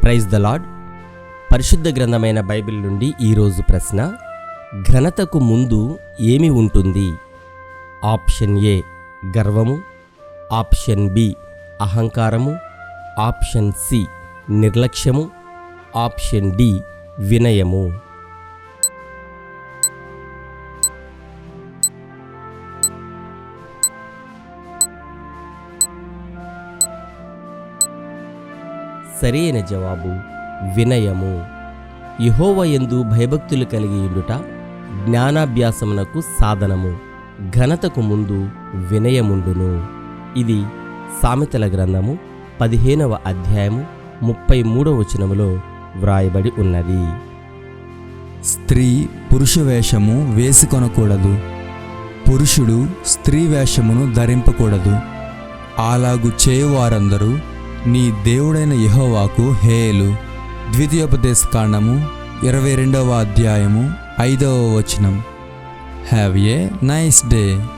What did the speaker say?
Praise the lord పరిశుద్ధ గ్రంథమైన Bible నుండి ఈరోజు ప్రశ్న ఘనతకు ముందు ఏమి ఉంటుంది? ఆప్షన్ ఏ గర్వము. ఆప్షన్ బి అహంకారము. ఆప్షన్ సి నిర్లక్ష్యము. ఆప్షన్ డి వినయము. సరైన జవాబు వినయము. యహోవయందు భయభక్తులు కలిగి ఉండుట జ్ఞానాభ్యాసమునకు సాధనము. ఘనతకు ముందు వినయముండును. ఇది సామెతల గ్రంథము పదిహేనవ అధ్యాయము ముప్పై మూడవ వచనములో వ్రాయబడి ఉన్నది. స్త్రీ పురుష వేషము వేసుకొనకూడదు. పురుషుడు స్త్రీ వేషమును ధరింపకూడదు. అలాగు చేయువారందరూ నీ దేవుడైన యహోవాకు హేలు. ద్వితీయోపదేశ కాండము ఇరవై రెండవ అధ్యాయము ఐదవ వచనం. Have a nice day